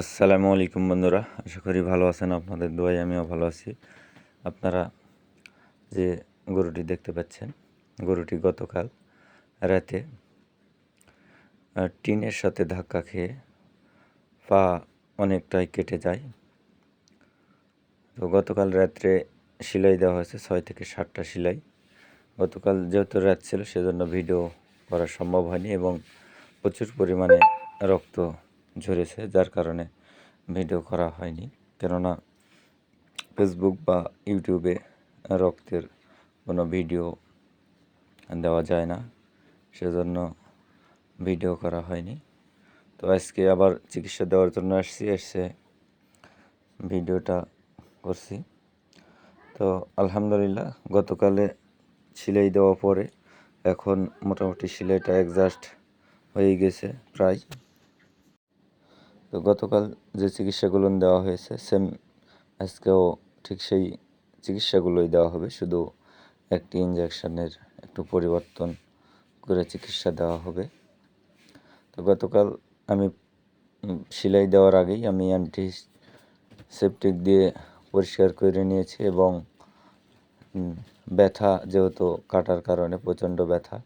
আসসালামু আলাইকুম বন্ধুরা, আশা করি ভালো আছেন, আপনাদের দোয়াই আমিও ভালো আছি। আপনারা যে গরুটি দেখতে পাচ্ছেন, গরুটি গতকাল রাতে টিনের সাথে ধাক্কা খেয়ে পা অনেকটাই কেটে যায়। তো গতকাল রাত্রে সেলাই দেওয়া হয়েছে, ছয় থেকে সাতটা সেলাই। গতকাল যেহেতু রাত ছিল, সেজন্য ভিডিও করা সম্ভব হয়নি এবং প্রচুর পরিমাণে রক্ত ঝরেছে, যার কারণে ভিডিও করা হয়নি। কেননা ফেসবুক বা ইউটিউবে রক্তের কোনো ভিডিও দেওয়া যায় না, সেজন্য ভিডিও করা হয়নি। তো আজকে আবার চিকিৎসা দেওয়ার জন্য আসছি, এসে ভিডিওটা করছি। তো আলহামদুলিল্লাহ, গতকালে সেলাই দেওয়া পরে এখন মোটামুটি সিলাইটা অ্যাডজাস্ট হয়ে গেছে প্রায়। তো গতকাল যে চিকিৎসাগুলো দেওয়া হয়েছে সেম আজকেও ঠিক সেই চিকিৎসাগুলোই দেওয়া হবে। শুধু একটি ইঞ্জেকশনের একটু পরিবর্তন করে চিকিৎসা দেওয়া হবে। তো গতকাল আমি সেলাই দেওয়ার আগেই আমি অ্যান্টি সেপটিক দিয়ে পরিষ্কার করে নিয়েছি এবং ব্যথা যেহেতু কাটার কারণে প্রচণ্ড ব্যথা,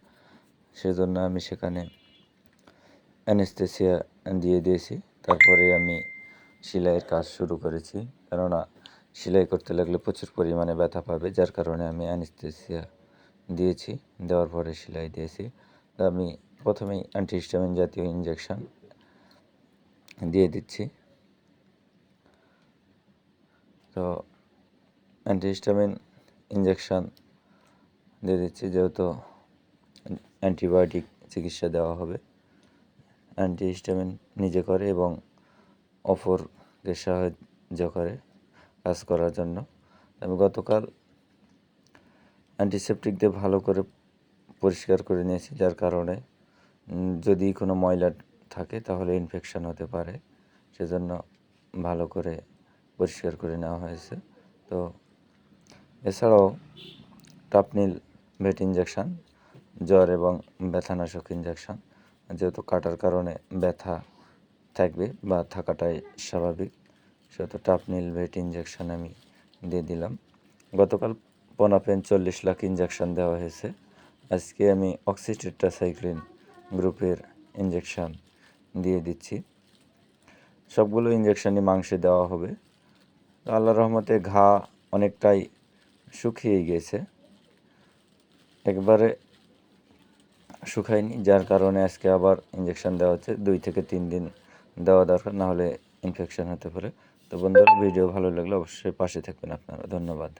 সেজন্য আমি সেখানে অ্যানেস্থেসিয়া দিয়ে দিয়েছি। তারপরে আমি সেলাইয়ের কাজ শুরু করেছি। কেননা সেলাই করতে লাগলে প্রচুর পরিমাণে ব্যথা পাবে, যার কারণে আমি অ্যানেস্থেসিয়া দিয়েছি, দেওয়ার পরে সেলাই দিয়েছি। তো আমি প্রথমেই অ্যান্টিহিস্টামিন জাতীয় ইঞ্জেকশন দিয়ে দিচ্ছি। তো অ্যান্টিহিস্টামিন ইঞ্জেকশন দিয়ে দিচ্ছি, যেহেতু অ্যান্টিবায়োটিক চিকিৎসা দেওয়া হবে। অ্যান্টিহিস্টামিন নিজে করে এবং অপরকে সাহায্য করে কাজ করার জন্য। আমি গতকাল অ্যান্টিসেপটিক দিয়ে ভালো করে পরিষ্কার করে নিয়েছি, যার কারণে যদি কোনো ময়লা থাকে তাহলে ইনফেকশান হতে পারে। সেজন্য ভালো করে পরিষ্কার করে নেওয়া হয়েছে। তো এছাড়াও টাপনিল ভেট ইঞ্জেকশন জ্বর এবং ব্যথানাশক ইঞ্জেকশন যেহেতু কাটার কারণে ব্যথা থাকবে বা থাকাটাই স্বাভাবিক, সেহেতু টাপনিল ভেট ইঞ্জেকশন আমি দিয়ে দিলাম। গতকাল পোনাপেন চল্লিশ লাখ ইঞ্জেকশন দেওয়া হয়েছে। আজকে আমি অক্সিটেট্রাসাইক্লিন গ্রুপের ইঞ্জেকশন দিয়ে দিচ্ছি। সবগুলো ইঞ্জেকশানই মাংসে দেওয়া হবে। আল্লাহ রহমতে ঘা অনেকটাই শুকিয়ে গিয়েছে একবারে শুকায়নি, যার কারণে আজকে আবার ইঞ্জেকশন দেওয়া হচ্ছে। দুই থেকে তিন দিন দেওয়া দরকার নাহলে ইনফেকশন হতে পারে। তো বন্ধুরা ভিডিও ভালো লাগলে অবশ্যই পাশে থাকবেন আপনারা। ধন্যবাদ।